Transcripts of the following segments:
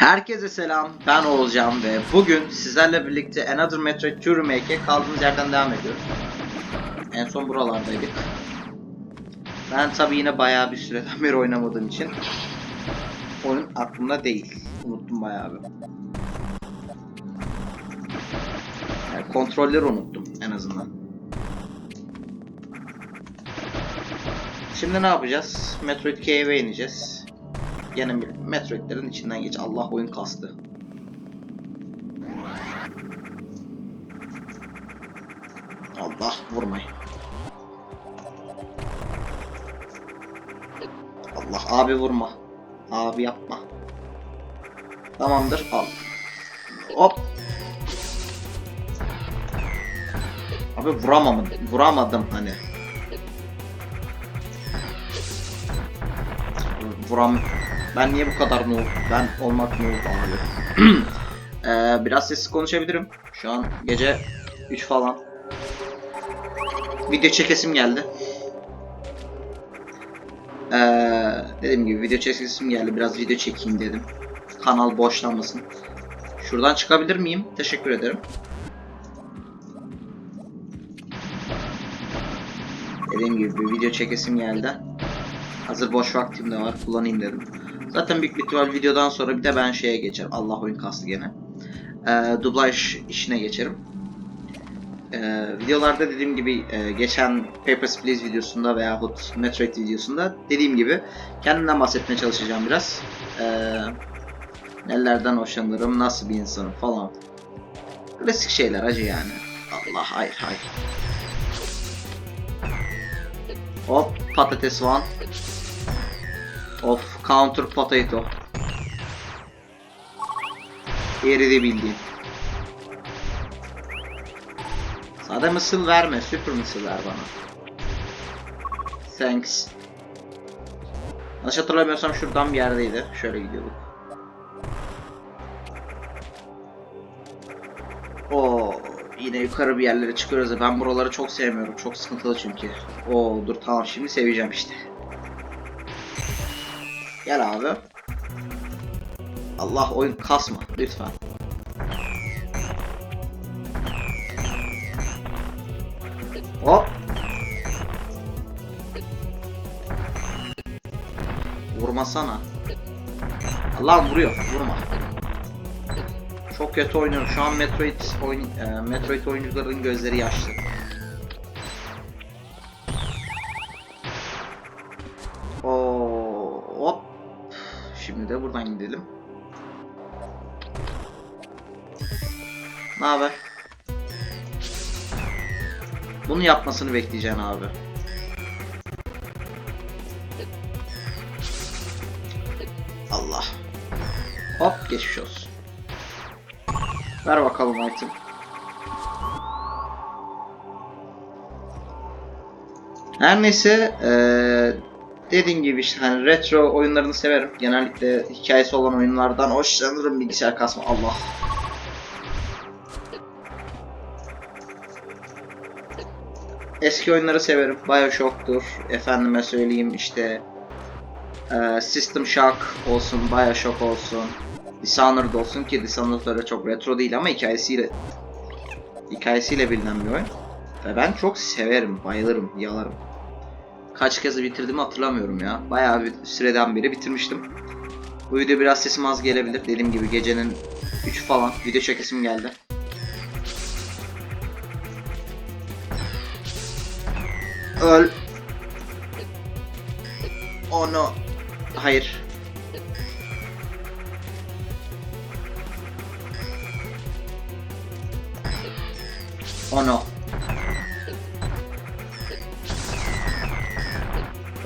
Herkese selam, ben Oğulcan ve bugün sizlerle birlikte Another Metroid 2 Remake'e kaldığımız yerden devam ediyoruz. En son buralardaydık. Ben tabi yine bayağı bir süreden beri oynamadığım için oyun aklımda değil. Unuttum bayağı bir. Yani kontrolleri unuttum en azından. Şimdi ne yapacağız? Metroid Cave'e ineceğiz. Gene Metroid'lerin içinden geç. Allah oyun kastı. Allah vurmayın. Allah abi vurma. Abi yapma. Tamamdır al. Hop. Abi vuramam, vuramadım hani. Vuram. Ben niye bu kadar noob? Ben olmak noob abi. ee, biraz sessiz konuşabilirim. Şu an gece 3 falan. Video çekesim geldi. Ee, dediğim gibi video çekesim geldi. Biraz video çekeyim dedim. Kanal boşlanmasın. Şuradan çıkabilir miyim? Teşekkür ederim. Dediğim gibi bir video çekesim geldi. Hazır boş vaktim de var kullanayım dedim. Zaten büyük bir ihtimal videodan sonra bir de ben şeye geçerim. Allah oyun kastı gene. Ee, dublaj işine geçerim. Ee, videolarda dediğim gibi e, geçen Papers, Please videosunda veyahut Metroid videosunda dediğim gibi kendimden bahsetmeye çalışacağım biraz. Ee, nelerden hoşlanırım, nasıl bir insanım falan. Klasik şeyler acı yani. Allah hayır hayır. Hop patates one. Of counter potato. Eridi bildiğin. Sade mısır verme, süper mısır ver bana. Thanks. Yanlış hatırlamıyorsam şuradan bir yerdeydi. Şöyle gidiyorduk. Oo, yine yukarı bir yerlere çıkıyoruz ben buraları çok sevmiyorum. Çok sıkıntılı çünkü. Oo, dur tamam şimdi seveceğim işte. Gel abi. Allah oyun kasma lütfen. Hop. Vurmasana. Allah vuruyor. Vurma. Çok kötü oynuyorum. Şu an Metroid oyun e, Metroid oyuncuların gözleri yaşlı. Ne haber? Bunu yapmasını bekleyeceksin abi. Allah. Hop geçmiş olsun. Ver bakalım item. Her neyse eee dediğim gibi işte hani retro oyunlarını severim. Genellikle hikayesi olan oyunlardan hoşlanırım bilgisayar kasma. Allah. Eski oyunları severim. Bioshock'tur. Efendime söyleyeyim işte eee, System Shock olsun, Bioshock olsun. Dishonored olsun ki Dishonored öyle çok retro değil ama hikayesiyle hikayesiyle bilinen bir oyun. Ve ben çok severim, bayılırım, yalarım. Kaç kez bitirdiğimi hatırlamıyorum ya. Bayağı bir süreden beri bitirmiştim. Bu video biraz sesim az gelebilir. Dediğim gibi gecenin 3 falan video çekesim geldi. Öl. No. Hayır. No.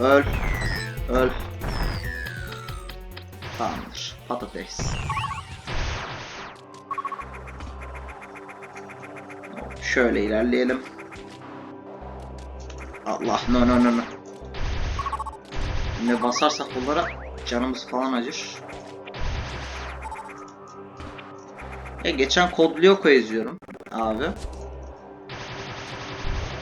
Öl. Öl. Tamamdır. Patates. Şöyle ilerleyelim. Allah no no no no. Yine basarsak bunlara canımız falan acır. Ya geçen Kod Lyoko izliyorum abi.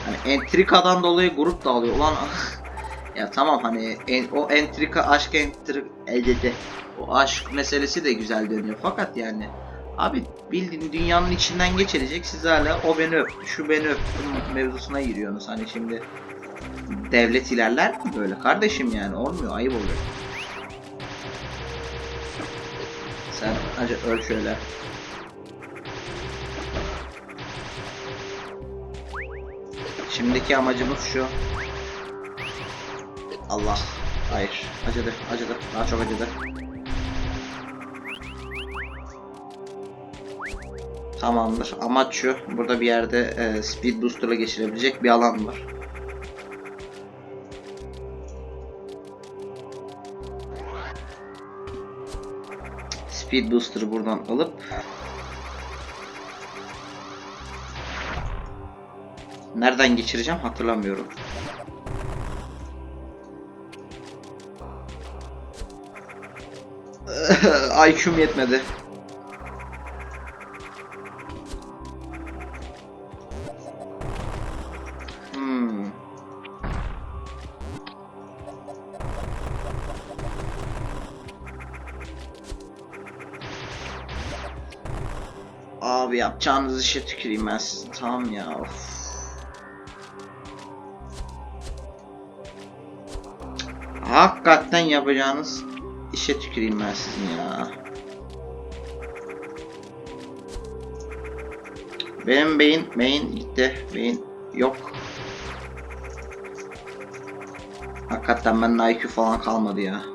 Hani entrikadan dolayı grup dağılıyor. Ulan Ya tamam hani en- o entrika aşk entrik elde o aşk meselesi de güzel dönüyor fakat yani abi bildiğin dünyanın içinden geçirecek siz hala o beni öptü şu beni öptü mevzusuna giriyorsunuz hani şimdi devlet ilerler mi böyle kardeşim yani olmuyor ayıp oluyor. Sen acı öl şöyle. Şimdiki amacımız şu. Allah. Hayır. Acıdı. Acıdı. Daha çok acıdı. Tamamdır. Amaç şu. Burada bir yerde e, speed booster'la geçirebilecek bir alan var. Speed booster'ı buradan alıp Nereden geçireceğim hatırlamıyorum. IQ'm yetmedi. Abi yapacağınız işe tüküreyim ben sizin tamam ya of. Hakikaten yapacağınız işe tüküreyim ben sizin ya. Benim beyin, beyin gitti. Beyin yok. Hakikaten bende IQ falan kalmadı ya.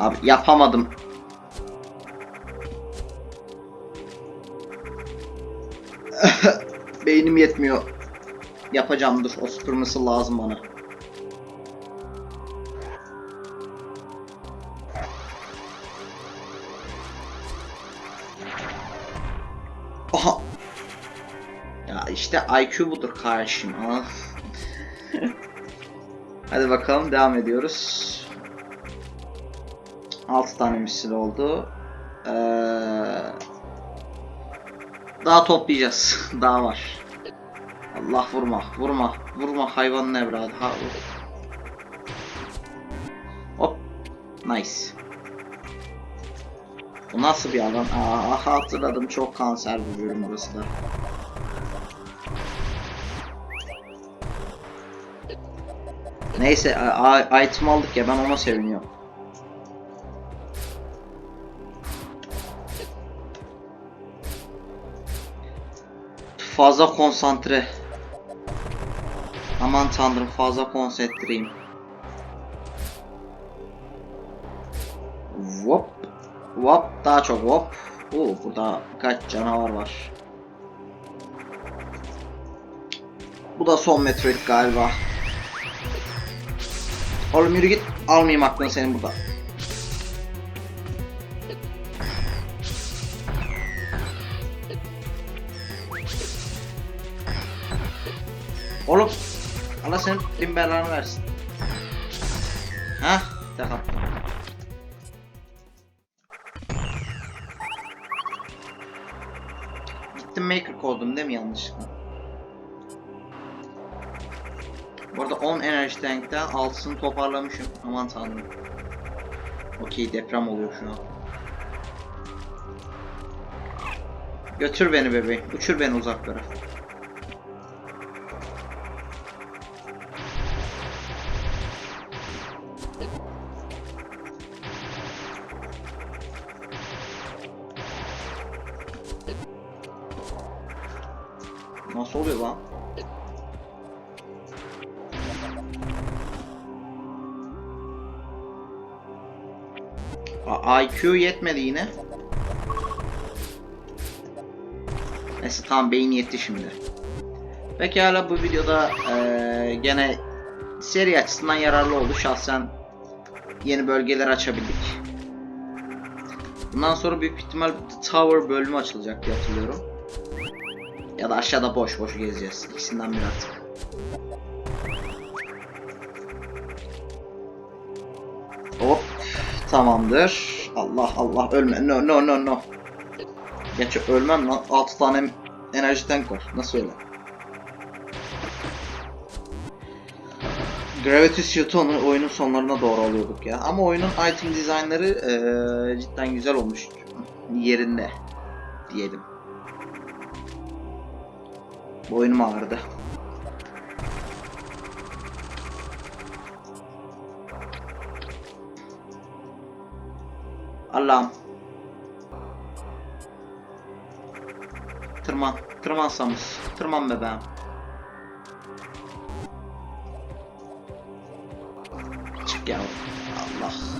Abi yapamadım. Beynim yetmiyor. Yapacağım dur. O super missile lazım bana. Aha. Ya işte IQ budur kardeşim. Hadi bakalım devam ediyoruz. 6 tane misil oldu. Ee, daha toplayacağız. daha var. Allah vurma, vurma, vurma hayvanın evladı. Ha, vur. Hop. Nice. Bu nasıl bir alan? Aa, hatırladım. Çok kanser bir bölüm burası da. Neyse, item aldık ya ben ona seviniyorum. Fazla konsantre. Aman tanrım fazla konsantreyim. Hop. Hop daha çok hop. Oo burada kaç canavar var. Bu da son Metroid galiba. Oğlum yürü git. Almayayım aklını senin burada. Oğlum Allah senin bin belanı versin. Hah tamam. Gittim maker koydum değil mi yanlışlıkla? Bu arada 10 enerji tankten 6'sını toparlamışım. Aman tanrım. Okey deprem oluyor şu an. Götür beni bebeğim. Uçur beni uzaklara. Nasıl oluyor lan? IQ yetmedi yine. Neyse tamam beyin yetti şimdi. Pekala bu videoda eee, gene seri açısından yararlı oldu. Şahsen yeni bölgeler açabildik. Bundan sonra büyük ihtimal Tower bölümü açılacak diye hatırlıyorum. Ya da aşağıda boş boş gezeceğiz. İkisinden biri artık. Hop. Tamamdır. Allah Allah ölme. No no no no. Gerçi ölmem lan. 6 tane enerji tank var. Nasıl öyle? Gravity Suit'u oyunun sonlarına doğru alıyorduk ya. Ama oyunun item dizaynları ee, cidden güzel olmuş. Yerinde diyelim. Boynum ağrıdı. Allah'ım. Tırman. Tırman Samus. Tırman bebeğim. Çık yavrum. Allah.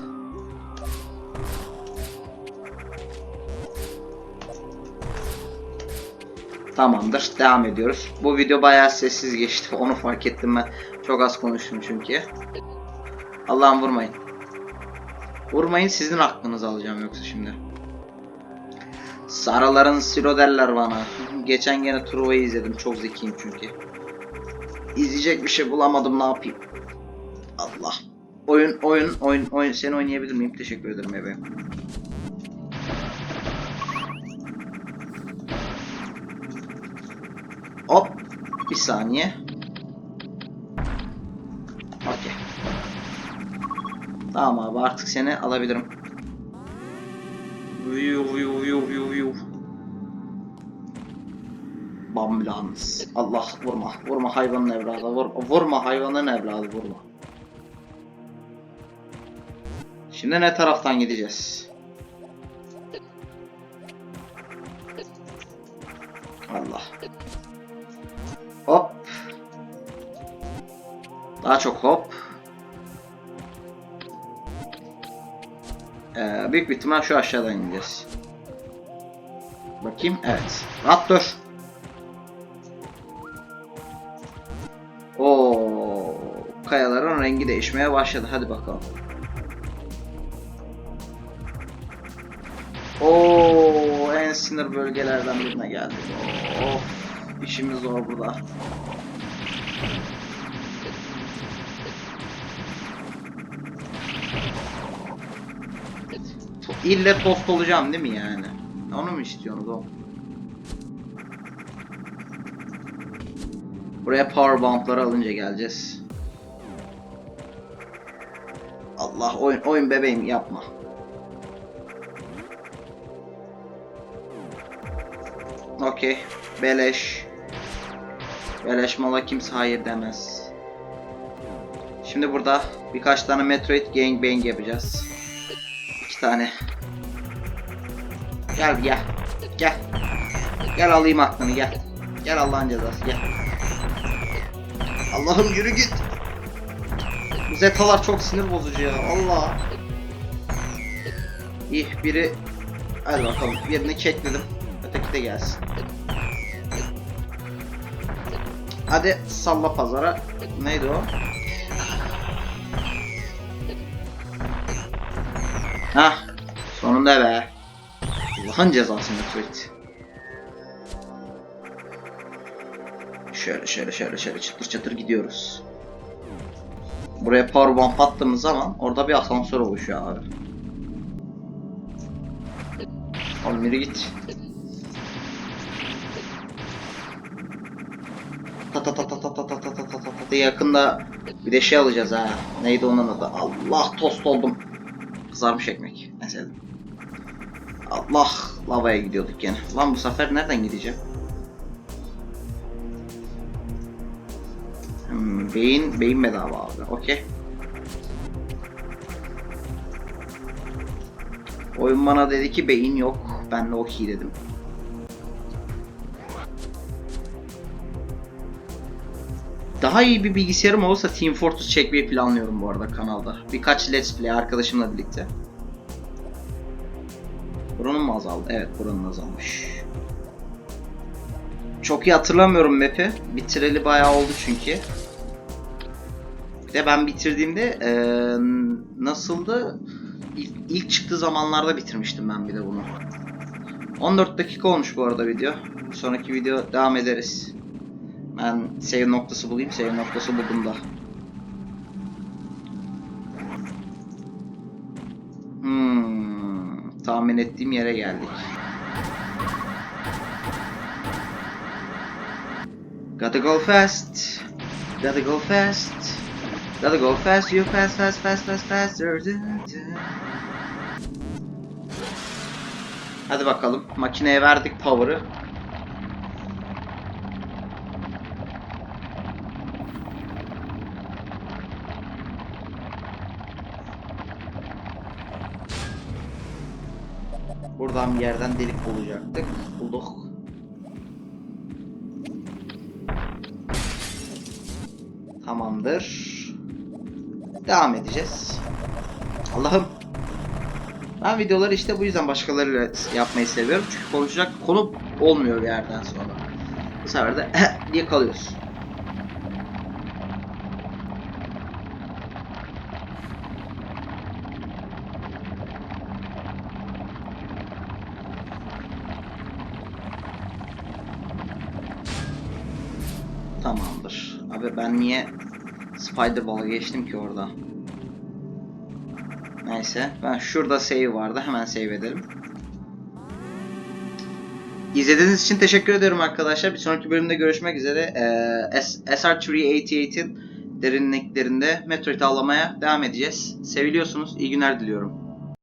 Tamamdır. Devam ediyoruz. Bu video bayağı sessiz geçti. Onu fark ettim ben. Çok az konuştum çünkü. Allah'ım vurmayın. Vurmayın sizin aklınızı alacağım yoksa şimdi. Sarıların silo derler bana. Geçen gene Truva'yı izledim. Çok zekiyim çünkü. İzleyecek bir şey bulamadım ne yapayım. Allah. Oyun oyun oyun oyun seni oynayabilir miyim? Teşekkür ederim bebeğim. Bir saniye. Okey. Tamam abi artık seni alabilirim. Vuyu vuyu vuyu vuyu vuyu. Bambulans. Allah vurma. Vurma hayvanın evladı. Vurma, vurma hayvanın evladı vurma. Şimdi ne taraftan gideceğiz? Daha çok hop. Ee, büyük bir ihtimal şu aşağıdan ineceğiz. Bakayım. Evet. Raptor. Oo, kayaların rengi değişmeye başladı. Hadi bakalım. Oo, en sinir bölgelerden birine geldik. Of, işimiz zor burada. İlle tost olacağım değil mi yani? Onu mu istiyorsunuz o? Buraya power bump'ları alınca geleceğiz. Allah oyun oyun bebeğim yapma. Okey. Beleş. Beleş mala kimse hayır demez. Şimdi burada birkaç tane Metroid Gangbang yapacağız. İki tane. Gel gel. Gel. Gel alayım aklını gel. Gel Allah'ın cezası gel. Allah'ım yürü git. Bu zetalar çok sinir bozucu ya. Allah. İyi biri Hadi bakalım birini kekledim. Öteki de gelsin. Hadi salla pazara. Neydi o? Hah. Sonunda be. Allah'ın cezası Metroid. Şöyle şöyle şöyle şöyle çıtır çıtır gidiyoruz. Buraya power bump attığımız zaman orada bir asansör oluşuyor abi. Oğlum yürü git. Ta ta ta ta ta ta ta ta ta ta ta ta yakında bir de şey alacağız ha. Neydi onun adı? Allah tost oldum. Kızarmış ekmek. Sevdim. Allah lavaya gidiyorduk gene. Lan bu sefer nereden gideceğim? Hmm, beyin, beyin bedava abi. Okey. Oyun bana dedi ki beyin yok. Ben de okey dedim. Daha iyi bir bilgisayarım olursa Team Fortress çekmeyi planlıyorum bu arada kanalda. Birkaç Let's Play arkadaşımla birlikte. Buranın mı azaldı? Evet buranın azalmış. Çok iyi hatırlamıyorum map'i. Bitireli bayağı oldu çünkü. Bir de ben bitirdiğimde eee, nasıldı? İlk, ilk çıktığı zamanlarda bitirmiştim ben bir de bunu. 14 dakika olmuş bu arada video. Sonraki video devam ederiz. Ben save noktası bulayım. Save noktası buldum da. Tahmin ettiğim yere geldik. Gotta go fast. Gotta go fast. Gotta go fast, you fast, fast, fast, fast, faster. Hadi bakalım. Makineye verdik power'ı. Buradan bir yerden delik bulacaktık. Bulduk. Tamamdır. Devam edeceğiz. Allah'ım. Ben videoları işte bu yüzden başkalarıyla yapmayı seviyorum. Çünkü konuşacak konu olmuyor bir yerden sonra. Bu sefer de diye kalıyoruz. Tamamdır. Abi ben niye Spiderball'a geçtim ki orada? Neyse. Ben şurada save vardı. Hemen save edelim. İzlediğiniz için teşekkür ederim arkadaşlar. Bir sonraki bölümde görüşmek üzere. Ee, S- SR388'in derinliklerinde Metroid avlamaya devam edeceğiz. Seviliyorsunuz. İyi günler diliyorum.